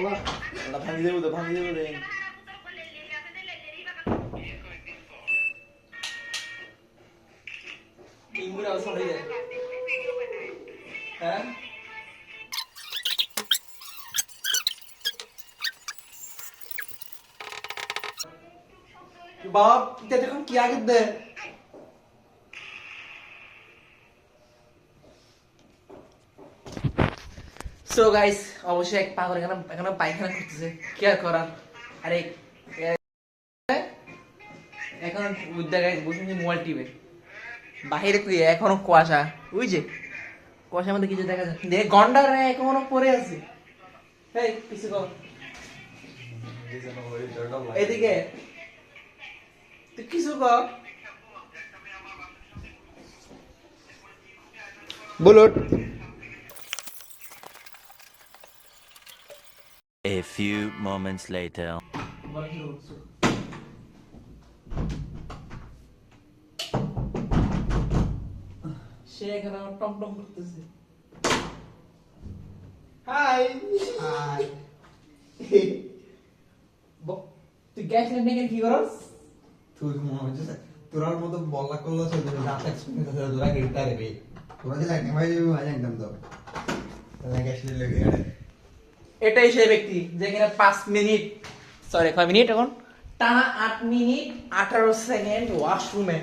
আল্লাহ আল্লাহ ভাঙি দেবো তো ভাঙি দেবো রে আলো সরে যায় হ্যাঁ বাপ এটা এখন কি আগে দে সো গাইস অবশ্যই এক পাগল এখানে এখানে পায়খানা করতেছে। কি আর করার? আরে এখন বুদ্ধা গাইস বসে মোবাইল টিপে। বাহিরে কি এখনও কুয়াশা। বুঝছে কুয়াশার মধ্যে কিছু দেখা যাচ্ছে দেখ, গন্ডার এখনও পরে আছে। এই, কিছু কর। এদিকে। তুই কিছু কর। বুলট A few moments later. সে এখানে আমার টম টম করতেছে। হাই হাই তুই গ্যাস লেনদেন কি করস? তুই মনে হচ্ছে তোরার মতো বলা করল সে তোর দাঁত এক্সপিরিয়েন্স আছে তোরা গেটটা রে তোরা যে যাবে ভাই একদম তো। তাহলে গ্যাস লেগে গেলে এটাই সেই ব্যক্তি যে কিনা পাঁচ মিনিট সরি কয় মিনিট এখন? টানা আট মিনিট আঠারো সেকেন্ড ওয়াশরুমে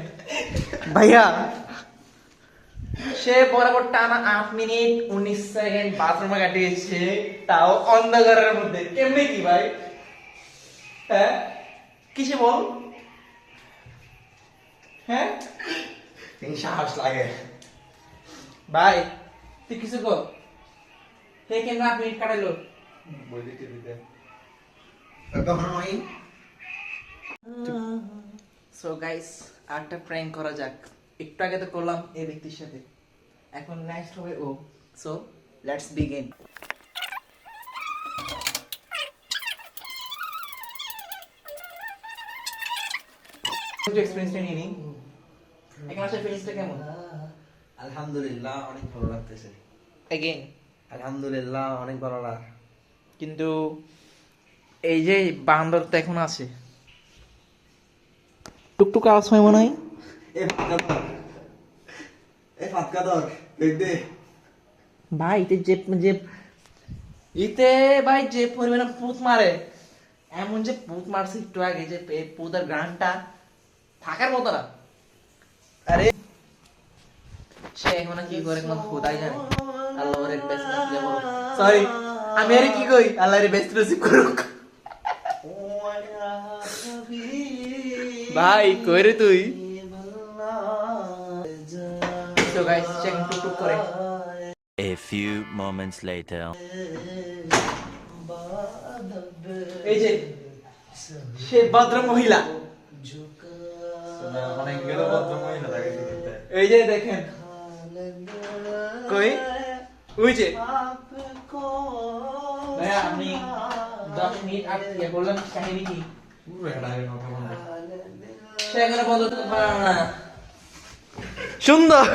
ভাইয়া। সে বরাবর টানা আট মিনিট উনিশ সেকেন্ড বাথরুমে কাটিয়েছে তাও অন্ধকারের মধ্যে। কেমনে কি ভাই? হ্যাঁ? কিসে বল? হ্যাঁ? সাহস লাগে। ভাই তুই কিছু কর হে কেন আট মিনিট কাটাইলো সো গাইস আরেকটা প্র্যাঙ্ক করা যাক। একটু আগে তো করলাম এই ব্যক্তির সাথে। এখন নেক্সট হবে ও। সো লেটস বিগিন এক্সপেরিয়েন্সটা নিয়ে নিই। এখানে আসার ফিলিংসটা কেমন? আলহামদুলিল্লাহ অনেক ভালো লাগতেছে। এগেইন আলহামদুলিল্লাহ অনেক ভালো লাগ কিন্তু এই যে বান্দর তো এখন আছে টুকটুক আওয়াজ হয় মনে হয় এ ফাতকা দর এ ফাতকা দর দেখ ভাই ইতে যে যে ইতে ভাই যে পরিমাণে পুত মারে এমন যে পুত মারছে একটু আগে যে পুতের গানটা থাকার মতো না আরে সে এখন কি করে কোনো খোদাই জানে আল্লাহ ওর বেস্ট নসিব সরি আমি আরে কি কই? আল্লাহ এর বেস্ট নসিব করুক। ভাই কই রে তুই? তো গাইস চেক টুক টুক করে। A few moments later. এই যে সে ভদ্র মহিলা এই যে দেখেন। কই? ওই যে ভাইয়া আপনি দশ মিনিট আগে ইয়ে বললাম কাহিনী কি? সে এখানে বন্ধ না। সুন্দর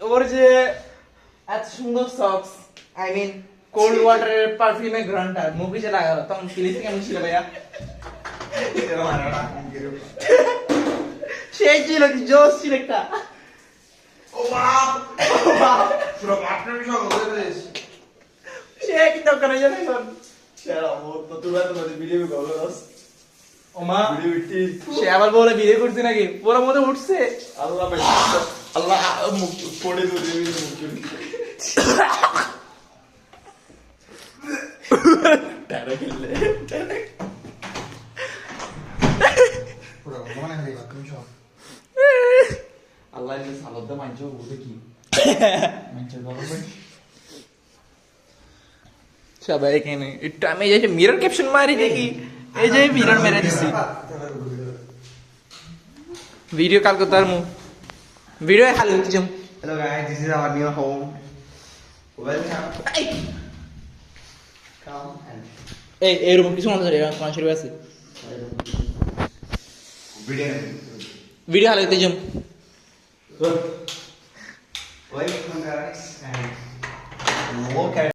ওর যে এত সুন্দর সক্স আই মিন কোল্ড ওয়াটারের পারফিউমের গ্রানটা মুখে যে লাগালো তখন ফিলিংস কেমন ছিল ভাইয়া? সেই ছিল কি জোশ ছিল একটা। পুরো আপনার সব বলে দিস সে কি সেরা ও তো তুলা তো ভিডিও করছস ওমা ভিডিও ইটি সে আবার বলে বিয়ে করছে নাকি? পুরো মধ্যে উঠছে। আল্লাহ আল্লাহ মুখ পড়ে মুখ ভাই সবাই এখানে একটু আমি এই যে মিরর ক্যাপশন মারি দেখি এই যে মিরর মেরে দিছি ভিডিও কাল করতে পারমু ভিডিও খালি হচ্ছে জম Hello guys, this is our new Welcome. Hey. Come and. Hey, hey, room किसको मंदसर है? कौन शुरू वैसे? Video. Video hall Tejam. Welcome guys and more